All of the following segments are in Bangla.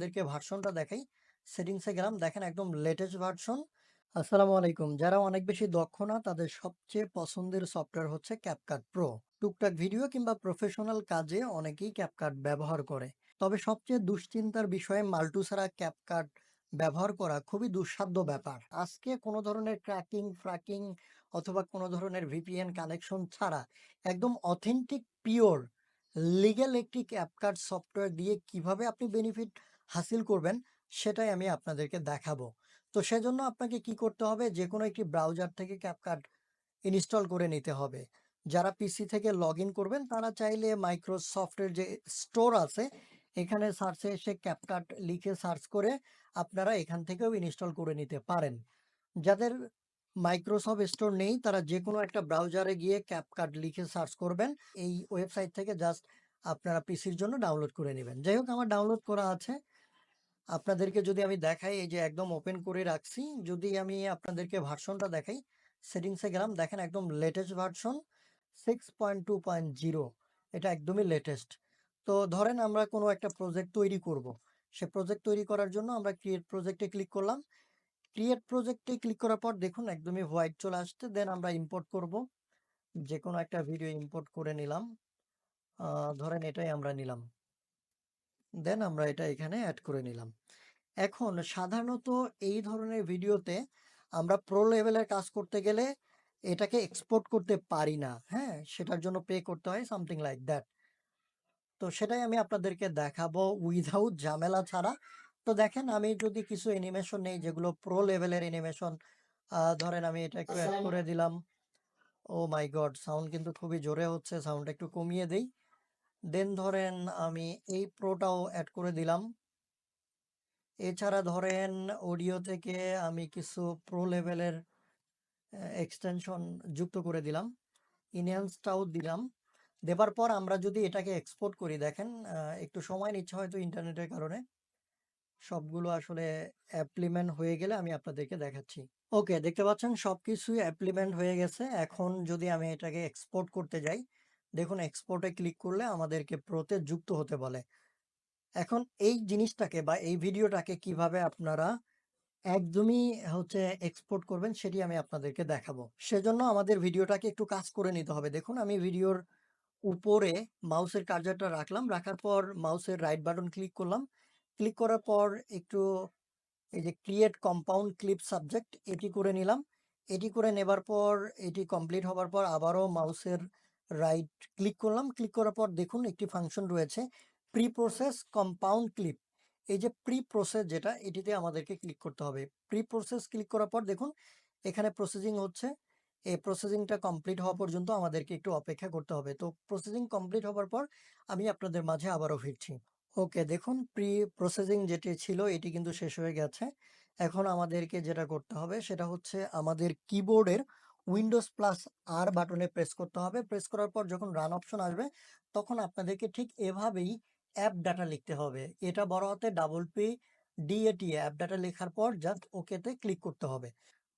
আপনাদেরকে ভার্সনটা দেখাই। সেটিংসে গেলাম দেখেন একদম লেটেস্ট ভার্সন। আসসালামু আলাইকুম। যারা অনেক বেশি দক্ষ না তাদের সবচেয়ে পছন্দের সফটওয়্যার হচ্ছে CapCut প্রো টুকটাক ভিডিও কিংবা প্রফেশনাল কাজে অনেকেই CapCut ব্যবহার করে। তবে সবচেয়ে দুশ্চিন্তার বিষয়ে মাল্টু ছাড়া CapCut ব্যবহার করা খুবই দুঃসাধ্য ব্যাপার। আজকে কোনো ধরনের ক্র্যাকিং, ফ্র্যাকিং অথবা কোনো ধরনের ভিপিএন কানেকশন ছাড়া একদম অথেন্টিক পিওর লিগ্যাল একটি CapCut সফটওয়্যার দিয়ে কীভাবে আপনি বেনিফিট হাসিল করবেন, সেটাই আমি আপনাদেরকে দেখাবো। তো সেজন্য আপনাকে কি করতে হবে যেকোনো একটি ব্রাউজার থেকে CapCut ইনস্টল করে নিতে হবে। যারা পিসি থেকে লগইন করবেন, তারা চাইলে মাইক্রোসফটের যে স্টোর আছে, এখানে সার্চে এসে CapCut লিখে সার্চ করে আপনারা এখান থেকেও ইনস্টল করে নিতে পারেন। যাদের মাইক্রোসফট স্টোর নেই, তারা যেকোনো একটা ব্রাউজারে গিয়ে CapCut লিখে সার্চ করবেন। এই ওয়েবসাইট থেকে জাস্ট আপনারা পিসির জন্য ডাউনলোড করে নিবেন। যাই হোক, আমার ডাউনলোড করা আছে। আপনাদেরকে যদি আমি দেখাই এই যে একদম ওপেন করে রাখছি। যদি আমি আপনাদেরকে ভার্সনটা দেখাই, সেটিংসে গেলাম দেখেন একদম লেটেস্ট ভার্সন 6.2.0 এটা একদমই লেটেস্ট। তো ধরেন আমরা কোনো একটা প্রজেক্ট তৈরি করব। সে প্রজেক্ট তৈরি করার জন্য আমরা ক্রিয়েট প্রজেক্টে ক্লিক করলাম। ক্রিয়েট প্রজেক্টে ক্লিক করার পর দেখুন একদমই হোয়াইট চলে আসছে। দেন আমরা ইম্পোর্ট করব। যে কোনো একটা ভিডিও ইম্পোর্ট করে নিলাম। ধরেন এটাই আমরা নিলাম। দেন আমরা এটা এখানে অ্যাড করে নিলাম। এখন সাধারণত এই ধরনের ভিডিওতে আমরা প্রো লেভেলের কাজ করতে গেলে এটাকে এক্সপোর্ট করতে পারি না। হ্যাঁ? সেটার জন্য পে করতে হয় সামথিং লাইক দ্যাট। তো সেটাই আমি আপনাদেরকে দেখাবো উইথআউট ঝামেলা ছাড়া। তো দেখেন আমি যদি কিছু অ্যানিমেশন নেই যেগুলো প্রো লেভেলের অ্যানিমেশন ধরেন আমি এটা একটু অ্যাড করে দিলাম। ও মাই গড! সাউন্ড কিন্তু খুবই জোরে হচ্ছে। সাউন্ডটা একটু কমিয়ে দেই। দেন ধরেন আমি এই প্রোটাও অ্যাড করে দিলাম। এছাড়া ধরেন অডিও থেকে আমি কিছু প্রো লেভেলের এক্সটেনশন যুক্ত করে দিলাম। এনহ্যান্সডটাও দিলাম। দেবার পর আমরা যদি এটাকে এক্সপোর্ট করি দেখেন একটু সময় নিচ্ছে হয়তো ইন্টারনেটের কারণে। সবগুলো আসলে অ্যাপ্লিমেন্ট হয়ে গেলে আমি আপনাদেরকে দেখাচ্ছি। ওকে দেখতে পাচ্ছেন সব কিছুই অ্যাপ্লিমেন্ট হয়ে গেছে। এখন যদি আমি এটাকে এক্সপোর্ট করতে যাই, দেখুন এক্সপোর্টে ক্লিক করলে আমাদেরকে প্রোতে যুক্ত হতে বলে। এখন এই জিনিসটাকে বা এই ভিডিওটাকে কীভাবে আপনারা একদমই হচ্ছে এক্সপোর্ট করবেন সেটি আমি আপনাদেরকে দেখাবো। সেজন্য আমাদের ভিডিওটাকে একটু কাজ করে নিতে হবে। দেখুন, আমি ভিডিওর উপরে মাউসের কার্সারটা রাখলাম। রাখার পর মাউসের রাইট বাটন ক্লিক করলাম। ক্লিক করার পর একটু এই যে ক্রিয়েট কম্পাউন্ড ক্লিপ সাবজেক্ট এটি করে নিলাম। এটি করে নেবার পর, এটি কমপ্লিট হবার পর আবারও মাউসের রাইট ক্লিক করলাম। ক্লিক করার পর দেখুন একটি ফাংশন রয়েছে প্রি প্রসেস কম্পাউন্ড ক্লিপ। এই যে প্রি প্রসেস যেটা, এটিতে আমাদেরকে ক্লিক করতে হবে। প্রি প্রসেস ক্লিক করার পর দেখুন, এখানে প্রসেসিং হচ্ছে। এই প্রসেসিংটা কমপ্লিট হওয়া পর্যন্ত আমাদেরকে একটু অপেক্ষা করতে হবে। তো প্রসেসিং কমপ্লিট হওয়ার পর আমি আপনাদের মাঝে আবারও ফিরছি। ওকে, দেখুন প্রি প্রসেসিং যেটি ছিল, এটি কিন্তু শেষ হয়ে গেছে। এখন আমাদেরকে যেটা করতে হবে, সেটা হচ্ছে আমাদের কিবোর্ডের উইন্ডোজ প্লাস আর বাটনে প্রেস করতে হবে। প্রেস করার পর যখন রান অপশন আসবে, তখন আপনাদেরকে ঠিক এভাবেই অ্যাপ ডাটা লিখতে হবে। এটা বড় হাতে double P DAT app data লেখার পর জাস্ট ওকেতে ক্লিক করতে হবে।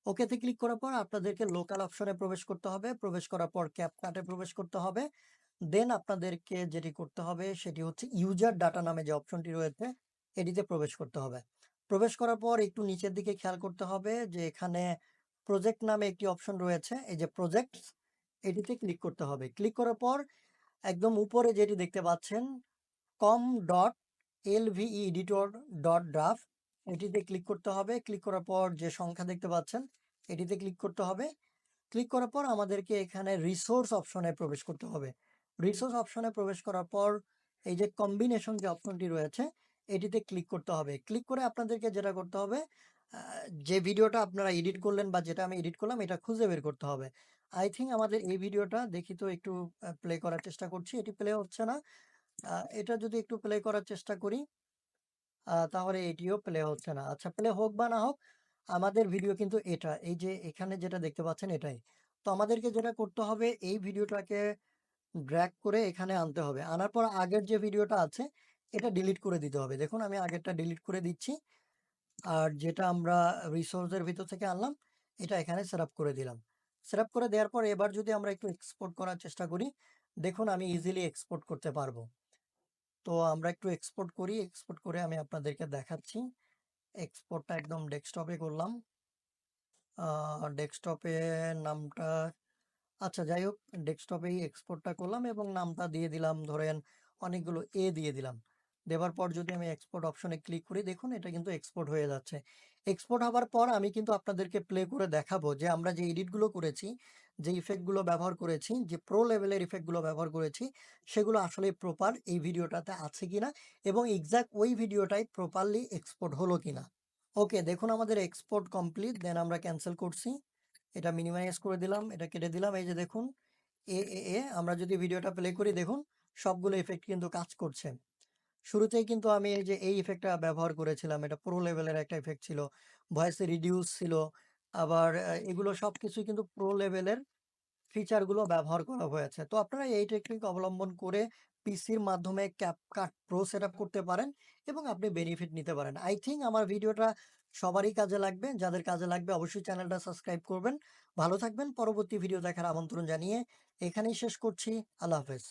ওকেতে ক্লিক করার পর আপনাদেরকে লোকাল অপশনে প্রবেশ করতে হবে। প্রবেশ করার পর এ প্রবেশ করতে হবে। দেন আপনাদেরকে যেটি করতে হবে, সেটি হচ্ছে ইউজার ডাটা নামে যে অপশনটি রয়েছে, এটিতে প্রবেশ করতে হবে। প্রবেশ করার পর একটু নিচের দিকে খেয়াল করতে হবে যে এখানে প্রজেক্ট নামে একটি অপশন রয়েছে। এই যে প্রজেক্টস এটিতে ক্লিক করতে হবে। ক্লিক করার পর একদম উপরে যেটি দেখতে পাচ্ছেন com.lveeditor.draft এটিতে ক্লিক করতে হবে। ক্লিক করার পর যে সংখ্যা দেখতে পাচ্ছেন, এটিতে ক্লিক করতে হবে। ক্লিক করার পর আমাদেরকে এখানে রিসোর্স অপশনে প্রবেশ করতে হবে। রিসোর্স অপশনে প্রবেশ করার পর এই যে কম্বিনেশন যে অপশনটি রয়েছে, এটিতে ক্লিক করতে হবে। ক্লিক করে আপনাদেরকে যেটা করতে হবে যে ভিডিওটা আপনারা এডিট করলেন বা যেটা আমি এডিট করলাম, এটা খুঁজে বের করতে হবে। আই থিংক আমাদের এই ভিডিওটা দেখি তো একটু প্লে করার চেষ্টা করছি। এটি প্লে হচ্ছে না। এটা যদি একটু প্লে করার চেষ্টা করি তাহলে এটিও প্লে হচ্ছে না। আচ্ছা প্লে হোক বা না হোক, আমাদের ভিডিও কিন্তু এটা। এই যে এখানে যেটা দেখতে পাচ্ছেন এটাই। তো আমাদেরকে যেটা করতে হবে, এই ভিডিওটাকে ড্র্যাগ করে এখানে আনতে হবে। আনার পর আগের যে ভিডিওটা আছে, এটা ডিলিট করে দিতে হবে। দেখুন, আমি আগেরটা ডিলিট করে দিচ্ছি। আর যেটা আমরা রিসোর্সের ভিতর থেকে আনলাম এটা এখানে সেটআপ করে দিলাম। সেটআপ করে দেওয়ার পর এবার যদি আমরা একটু এক্সপোর্ট করার চেষ্টা করি, দেখুন আমি ইজিলি এক্সপোর্ট করতে পারব। তো আমরা একটু এক্সপোর্ট করি এক্সপোর্ট করে আমি আপনাদেরকে দেখাচ্ছি এক্সপোর্টটা একদম ডেস্কটপে করলাম ডেস্কটপে নামটা আচ্ছা যাই হোক ডেস্কটপেই এক্সপোর্টটা করলাম এবং নামটা দিয়ে দিলাম ধরেন অনেকগুলো এ দিয়ে দিলাম দেওয়ার পর যদি আমি এক্সপোর্ট অপশনে ক্লিক করি, দেখুন এটা কিন্তু এক্সপোর্ট হয়ে যাচ্ছে। এক্সপোর্ট হওয়ার পর আমি কিন্তু আপনাদেরকে প্লে করে দেখাবো যে আমরা যে এডিটগুলো করেছি, যে ইফেক্টগুলো ব্যবহার করেছি, যে প্রো লেভেলের ইফেক্টগুলো ব্যবহার করেছি, সেগুলো আসলে প্রপার এই ভিডিওটাতে আছে কিনা এবং এক্সাক্ট ওই ভিডিওটাই প্রপারলি এক্সপোর্ট হলো কিনা। ওকে দেখুন আমাদের এক্সপোর্ট কমপ্লিট দেন আমরা ক্যান্সেল করছি। এটা মিনিমাইজ করে দিলাম, এটা কেটে দিলাম। এই যে দেখুন এ এ এ আমরা যদি ভিডিওটা প্লে করি, দেখুন সবগুলো ইফেক্ট কিন্তু কাজ করছে। শুরুতেই কিন্তু আমি এই যে, এই ইফেক্টটা ব্যবহার করেছিলাম, এটা প্রো লেভেলের একটা ইফেক্ট ছিল। ভয়েসে রিডিউস ছিল। আবার এগুলো সব কিছুই কিন্তু প্রো লেভেলের ফিচারগুলো ব্যবহার করা হয়েছে। তো আপনারা এই টেকনিক অবলম্বন করে পিসির মাধ্যমে ক্যাপকাট প্রো সেট করতে পারেন এবং আপনি বেনিফিট নিতে পারেন। আই থিঙ্ক আমার ভিডিওটা সবারই কাজে লাগবে। যাদের কাজে লাগবে অবশ্যই চ্যানেলটা সাবস্ক্রাইব করবেন। ভালো থাকবেন। পরবর্তী ভিডিও দেখার আমন্ত্রণ জানিয়ে এখানেই শেষ করছি। আল্লাহ হাফেজ।